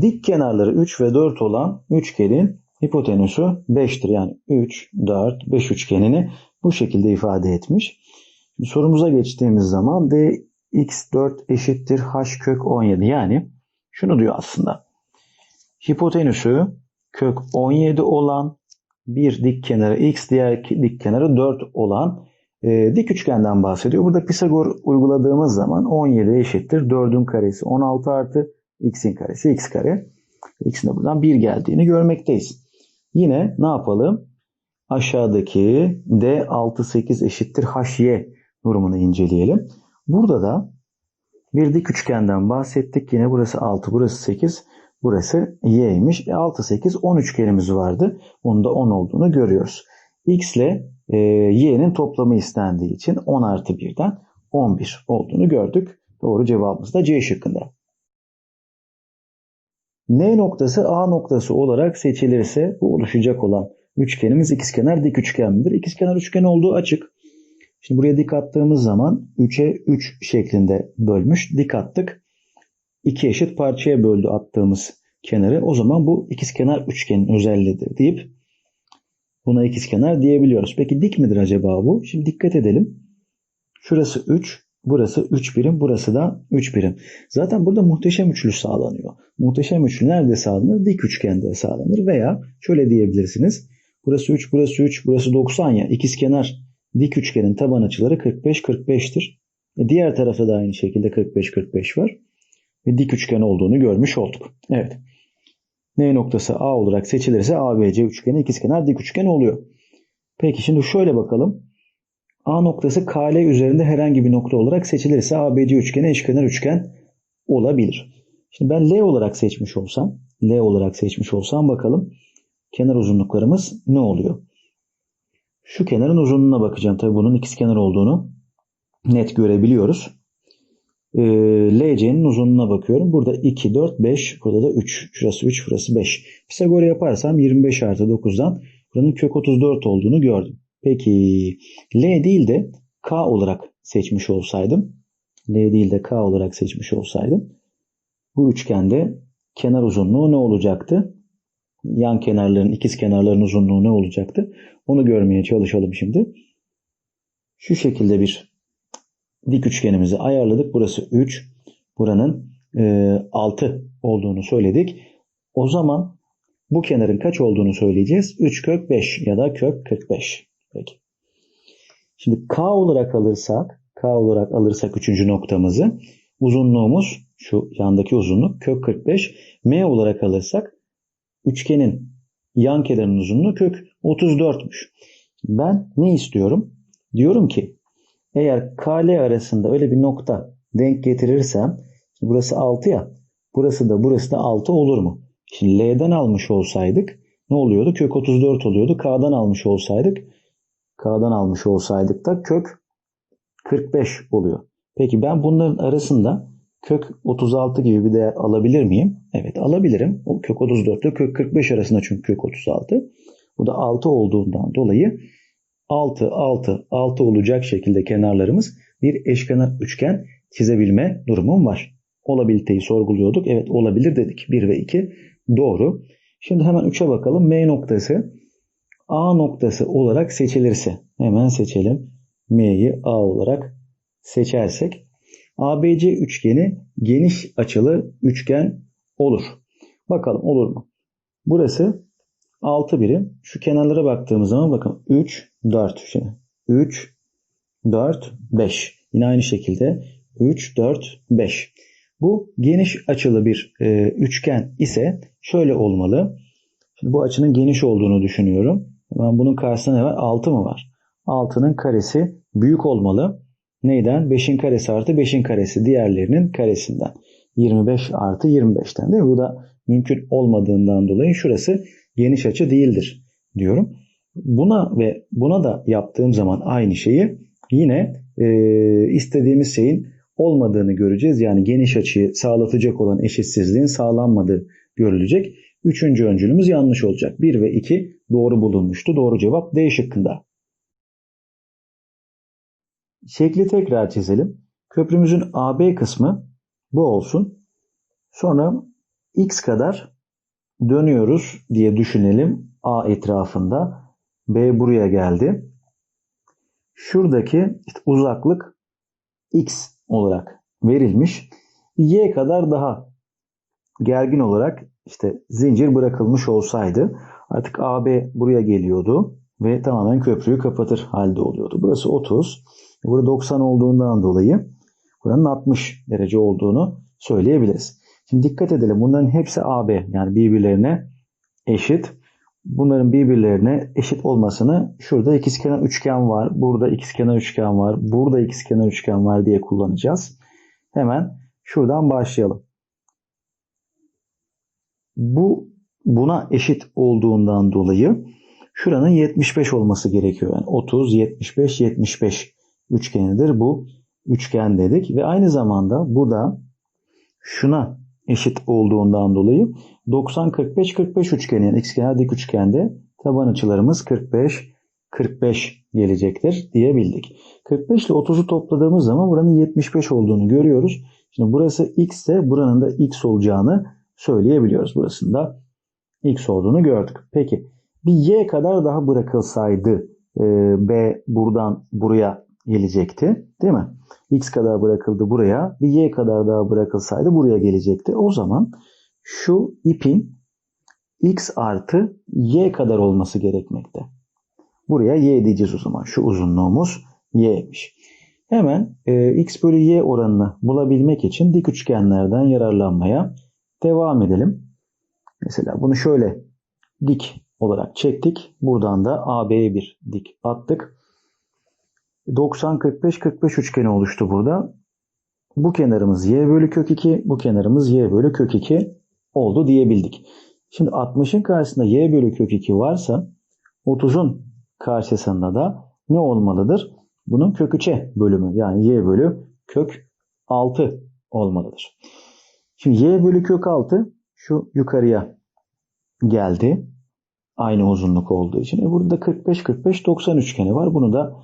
dik kenarları 3 ve 4 olan üçgenin hipotenüsü 5'tir. Yani 3, 4, 5 üçgenini bu şekilde ifade etmiş. Şimdi sorumuza geçtiğimiz zaman dx4 eşittir h kök 17. Yani şunu diyor aslında. Hipotenüsü kök 17 olan bir dik kenarı x, diğer dik kenarı 4 olan e, dik üçgenden bahsediyor. Burada Pisagor uyguladığımız zaman 17 eşittir 4'ün karesi 16 artı x'in karesi x kare. x'in de buradan 1 geldiğini görmekteyiz. Yine ne yapalım? Aşağıdaki d 6 8 eşittir hy durumunu inceleyelim. Burada da bir dik üçgenden bahsettik. Yine burası 6, burası 8, burası y'ymiş. E 6, 8, 10 üçgenimiz vardı. Bunda 10 olduğunu görüyoruz. x ile e, y'nin toplamı istendiği için 10 artı 1'den 11 olduğunu gördük. Doğru cevabımız da C şıkkında. N noktası A noktası olarak seçilirse bu oluşacak olan üçgenimiz ikizkenar dik üçgen midir? İkizkenar üçgen olduğu açık. Şimdi buraya dik attığımız zaman 3'e 3 şeklinde bölmüş. Dik attık. İki eşit parçaya böldü attığımız kenarı. O zaman bu ikizkenar üçgenin özelliğidir deyip buna ikizkenar diyebiliyoruz. Peki dik midir acaba bu? Şimdi dikkat edelim. Şurası 3, burası 3 birim, burası da 3 birim. Zaten burada muhteşem üçlü sağlanıyor. Muhteşem üçlü nerede sağlanır? Dik üçgende sağlanır veya şöyle diyebilirsiniz. Burası 3, burası 3, burası 90 ya. İkizkenar dik üçgenin taban açıları 45-45'tir. E diğer tarafta da aynı şekilde 45-45 var. Ve dik üçgen olduğunu görmüş olduk. Evet. N noktası A olarak seçilirse ABC üçgeni ikizkenar dik üçgen oluyor. Peki şimdi şöyle bakalım. A noktası KL üzerinde herhangi bir nokta olarak seçilirse ABC üçgeni eşkenar üçgen olabilir. Şimdi ben L olarak seçmiş olsam, L olarak seçmiş olsam bakalım kenar uzunluklarımız ne oluyor? Şu kenarın uzunluğuna bakacağım. Tabii bunun ikizkenar olduğunu net görebiliyoruz. Ee, LC'nin uzunluğuna bakıyorum. Burada 2, 4, 5. Burada da 3. Şurası 3, burası 5. Pisagor yaparsam 25 artı 9'dan buranın kök 34 olduğunu gördüm. Peki L değil de K olarak seçmiş olsaydım. L değil de K olarak seçmiş olsaydım. Bu üçgende kenar uzunluğu ne olacaktı? Yan kenarların, ikiz kenarların uzunluğu ne olacaktı? Onu görmeye çalışalım şimdi. Şu şekilde bir dik üçgenimizi ayarladık. Burası 3. Buranın e, 6 olduğunu söyledik. O zaman bu kenarın kaç olduğunu söyleyeceğiz. 3 kök 5 ya da kök 45. Peki. Şimdi K olarak alırsak, K olarak alırsak üçüncü noktamızı uzunluğumuz şu yandaki uzunluk kök 45. M olarak alırsak üçgenin yan kenarının uzunluğu kök 34'müş. Ben ne istiyorum? Diyorum ki eğer KL arasında öyle bir nokta denk getirirsem burası 6 ya burası da burası da 6 olur mu? Şimdi L'den almış olsaydık ne oluyordu? Kök 34 oluyordu. K'dan almış olsaydık K'dan almış olsaydık da kök 45 oluyor. Peki ben bunların arasında kök 36 gibi bir değer alabilir miyim? Evet alabilirim. O kök 34 ile kök 45 arasında çünkü kök 36. Bu da 6 olduğundan dolayı 6, 6, 6 olacak şekilde kenarlarımız bir eşkenar üçgen çizebilme durumum var. Olabiliteyi sorguluyorduk. Evet olabilir dedik. 1 ve 2 doğru. Şimdi hemen 3'e bakalım. M noktası A noktası olarak seçilirse hemen seçelim. M'yi A olarak seçersek ABC üçgeni geniş açılı üçgen olur. Bakalım olur mu? Burası 6 birim. Şu kenarlara baktığımız zaman bakın 3, 4. Şimdi 3, 4, 5. Yine aynı şekilde 3, 4, 5. Bu geniş açılı bir e, üçgen ise şöyle olmalı. Şimdi bu açının geniş olduğunu düşünüyorum. Ben bunun karşısında ne var? 6 mı var? 6'nın karesi büyük olmalı. Neyden? 5'in karesi artı 5'in karesi diğerlerinin karesinden. 25 artı 25'ten değil mi? Bu da mümkün olmadığından dolayı şurası geniş açı değildir diyorum. Buna ve buna da yaptığım zaman aynı şeyi yine e, istediğimiz şeyin olmadığını göreceğiz. Yani geniş açıyı sağlatacak olan eşitsizliğin sağlanmadığı görülecek. Üçüncü öncülümüz yanlış olacak. 1 ve 2 doğru bulunmuştu. Doğru cevap D şıkkında. Şekli tekrar çizelim. Köprümüzün AB kısmı bu olsun. Sonra x kadar dönüyoruz diye düşünelim A etrafında. B buraya geldi. Şuradaki işte uzaklık x olarak verilmiş. Y kadar daha gergin olarak işte zincir bırakılmış olsaydı artık AB buraya geliyordu ve tamamen köprüyü kapatır halde oluyordu. Burası 30. Burada 90 olduğundan dolayı buranın 60 derece olduğunu söyleyebiliriz. Şimdi dikkat edelim. Bunların hepsi AB yani birbirlerine eşit. Bunların birbirlerine eşit olmasını şurada ikizkenar üçgen var, burada ikizkenar üçgen var, burada ikizkenar üçgen var diye kullanacağız. Hemen şuradan başlayalım. Bu buna eşit olduğundan dolayı şuranın 75 olması gerekiyor. Yani 30, 75, 75 üçgenidir bu üçgen dedik. Ve aynı zamanda bu da şuna eşit olduğundan dolayı 90, 45, 45 üçgeni yani ikizkenar dik üçgende taban açılarımız 45, 45 gelecektir diyebildik. 45 ile 30'u topladığımız zaman buranın 75 olduğunu görüyoruz. Şimdi burası x ise buranın da x olacağını söyleyebiliyoruz. Burasında x olduğunu gördük. Peki bir y kadar daha bırakılsaydı e, b buradan buraya gelecekti. Değil mi? x kadar bırakıldı buraya. Bir y kadar daha bırakılsaydı buraya gelecekti. O zaman şu ipin x artı y kadar olması gerekmekte. Buraya y diyeceğiz o zaman. Şu uzunluğumuz y'miş. Hemen e, x bölü y oranını bulabilmek için dik üçgenlerden yararlanmaya devam edelim. Mesela bunu şöyle dik olarak çektik. Buradan da AB'ye bir dik attık. 90 45 45 üçgeni oluştu burada. Bu kenarımız y bölü kök 2, bu kenarımız y bölü kök 2 oldu diyebildik. Şimdi 60'ın karşısında y bölü kök 2 varsa 30'un karşısında da ne olmalıdır? Bunun kök 3'e bölümü yani y bölü kök 6 olmalıdır. Şimdi y bölü kök 6 şu yukarıya geldi. Aynı uzunluk olduğu için. E burada 45 45 90 üçgeni var. Bunu da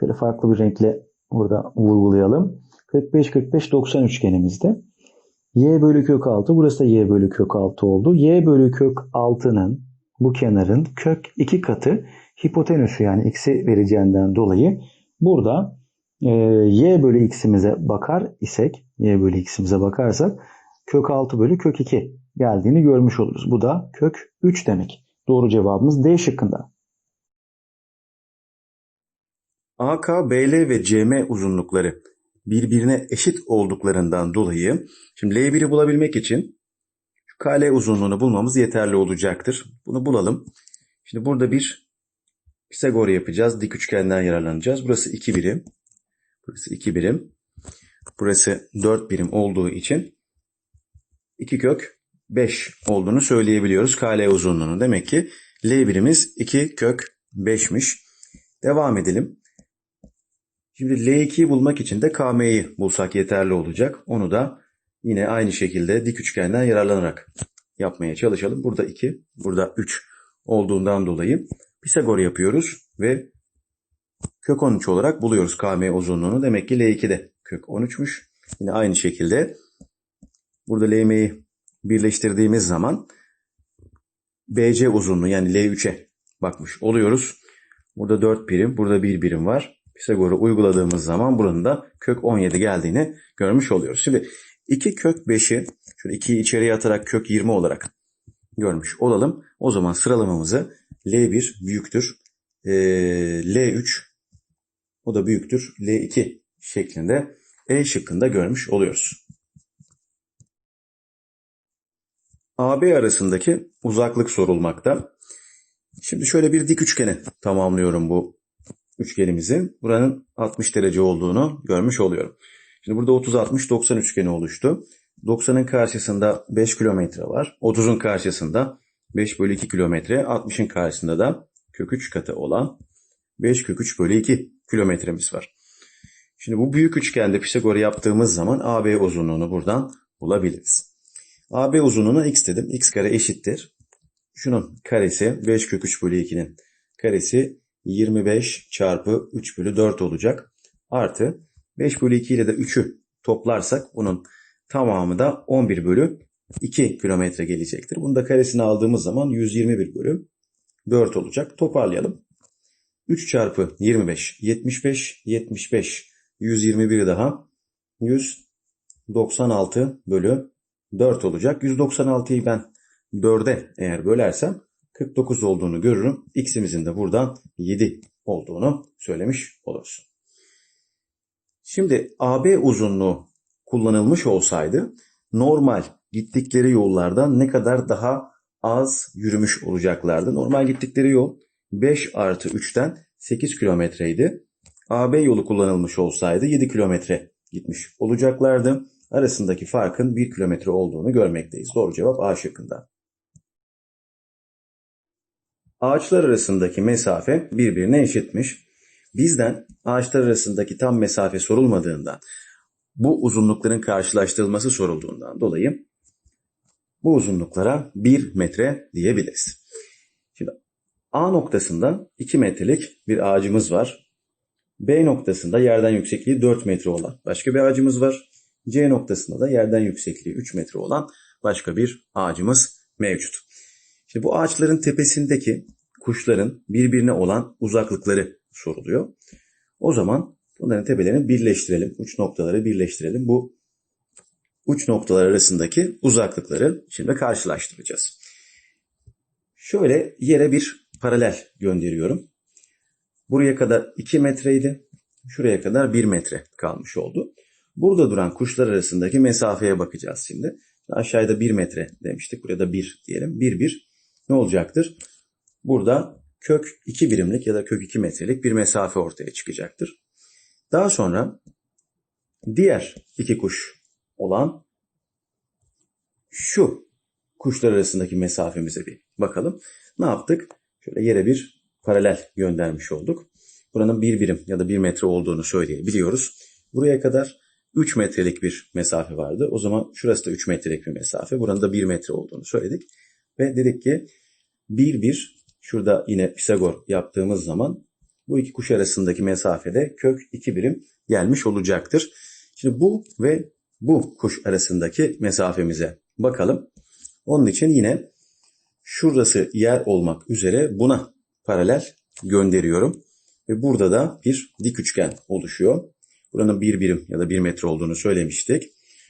şöyle farklı bir renkle burada vurgulayalım. 45 45 90 üçgenimizde y bölü kök 6 burası da y bölü kök 6 oldu. y bölü kök 6'nın bu kenarın kök 2 katı hipotenüsü yani x'i vereceğinden dolayı burada e, y bölü x'imize bakar isek y bölü x'imize bakarsak kök 6 bölü kök 2 geldiğini görmüş oluruz. Bu da kök 3 demek. Doğru cevabımız D şıkkında. AK, BL ve CM uzunlukları birbirine eşit olduklarından dolayı şimdi L1'i bulabilmek için şu KL uzunluğunu bulmamız yeterli olacaktır. Bunu bulalım. Şimdi burada bir Pisagor yapacağız. Dik üçgenden yararlanacağız. Burası 2 birim. Burası 2 birim. Burası 4 birim olduğu için 2 kök 5 olduğunu söyleyebiliyoruz KL uzunluğunu. Demek ki L birimiz 2 kök 5'miş. Devam edelim. Şimdi L2'yi bulmak için de KM'yi bulsak yeterli olacak. Onu da yine aynı şekilde dik üçgenden yararlanarak yapmaya çalışalım. Burada 2, burada 3 olduğundan dolayı Pisagor yapıyoruz ve kök 13 olarak buluyoruz KM uzunluğunu. Demek ki L2 de kök 13'müş. Yine aynı şekilde burada LM'yi birleştirdiğimiz zaman BC uzunluğu yani L3'e bakmış oluyoruz. Burada 4 birim, burada 1 birim var. Pisagor'u uyguladığımız zaman buranın da kök 17 geldiğini görmüş oluyoruz. Şimdi 2 kök 5'i şöyle 2'yi içeriye atarak kök 20 olarak görmüş olalım. O zaman sıralamamızı L1 büyüktür. E, L3 o da büyüktür. L2 şeklinde E şıkkında görmüş oluyoruz. AB arasındaki uzaklık sorulmakta. Şimdi şöyle bir dik üçgeni tamamlıyorum bu üçgenimizi. Buranın 60 derece olduğunu görmüş oluyorum. Şimdi burada 30-60-90 üçgeni oluştu. 90'ın karşısında 5 kilometre var. 30'un karşısında 5 bölü 2 kilometre. 60'ın karşısında da kök 3 katı olan 5 kök 3 bölü 2 kilometremiz var. Şimdi bu büyük üçgende Pisagor'u yaptığımız zaman AB uzunluğunu buradan bulabiliriz. AB uzunluğuna x dedim. x kare eşittir. Şunun karesi 5 kök 3 bölü 2'nin karesi 25 çarpı 3 bölü 4 olacak. Artı 5 bölü 2 ile de 3'ü toplarsak bunun tamamı da 11 bölü 2 kilometre gelecektir. Bunu da karesini aldığımız zaman 121 bölü 4 olacak. Toparlayalım. 3 çarpı 25, 75, 75, 121 daha 196 bölü 4 olacak. 196'yı ben 4'e eğer bölersem 49 olduğunu görürüm. X'imizin de buradan 7 olduğunu söylemiş oluruz. Şimdi AB uzunluğu kullanılmış olsaydı normal gittikleri yollardan ne kadar daha az yürümüş olacaklardı. Normal gittikleri yol 5 artı 3'ten 8 kilometreydi. AB yolu kullanılmış olsaydı 7 kilometre gitmiş olacaklardı. Arasındaki farkın 1 kilometre olduğunu görmekteyiz. Doğru cevap A şıkkında. Ağaçlar arasındaki mesafe birbirine eşitmiş. Bizden ağaçlar arasındaki tam mesafe sorulmadığından, bu uzunlukların karşılaştırılması sorulduğundan dolayı bu uzunluklara 1 metre diyebiliriz. Şimdi A noktasında 2 metrelik bir ağacımız var. B noktasında yerden yüksekliği 4 metre olan başka bir ağacımız var. C noktasında da yerden yüksekliği 3 metre olan başka bir ağacımız mevcut. Şimdi bu ağaçların tepesindeki kuşların birbirine olan uzaklıkları soruluyor. O zaman bunların tepelerini birleştirelim. Uç noktaları birleştirelim. Bu uç noktalar arasındaki uzaklıkları şimdi karşılaştıracağız. Şöyle yere bir paralel gönderiyorum. Buraya kadar 2 metreydi. Şuraya kadar 1 metre kalmış oldu. Burada duran kuşlar arasındaki mesafeye bakacağız şimdi. Aşağıda 1 metre demiştik. Buraya da 1 diyelim. 1 1 ne olacaktır? Burada kök 2 birimlik ya da kök 2 metrelik bir mesafe ortaya çıkacaktır. Daha sonra diğer iki kuş olan şu kuşlar arasındaki mesafemize bir bakalım. Ne yaptık? Şöyle yere bir paralel göndermiş olduk. Buranın bir birim ya da bir metre olduğunu söyleyebiliyoruz. Buraya kadar 3 metrelik bir mesafe vardı. O zaman şurası da 3 metrelik bir mesafe. Buranın da 1 metre olduğunu söyledik. Ve dedik ki 1 1 şurada yine Pisagor yaptığımız zaman bu iki kuş arasındaki mesafede kök 2 birim gelmiş olacaktır. Şimdi bu ve bu kuş arasındaki mesafemize bakalım. Onun için yine şurası yer olmak üzere buna paralel gönderiyorum. Ve burada da bir dik üçgen oluşuyor. Buranın bir birim ya da bir metre olduğunu söylemiştik.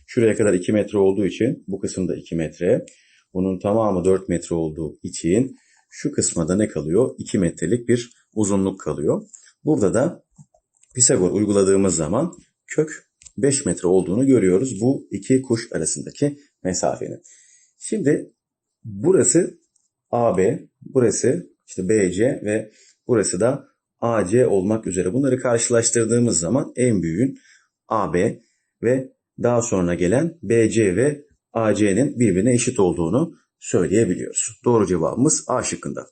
Şuraya kadar 2 metre olduğu için bu kısımda 2 metre. Bunun tamamı 4 metre olduğu için şu kısma da ne kalıyor? 2 metrelik bir uzunluk kalıyor. Burada da Pisagor uyguladığımız zaman kök 5 metre olduğunu görüyoruz bu iki kuş arasındaki mesafenin. Şimdi burası AB, burası işte BC ve burası da AC olmak üzere. Bunları karşılaştırdığımız zaman en büyüğün AB ve daha sonra gelen BC ve AC'nin birbirine eşit olduğunu söyleyebiliyoruz. Doğru cevabımız A şıkkında.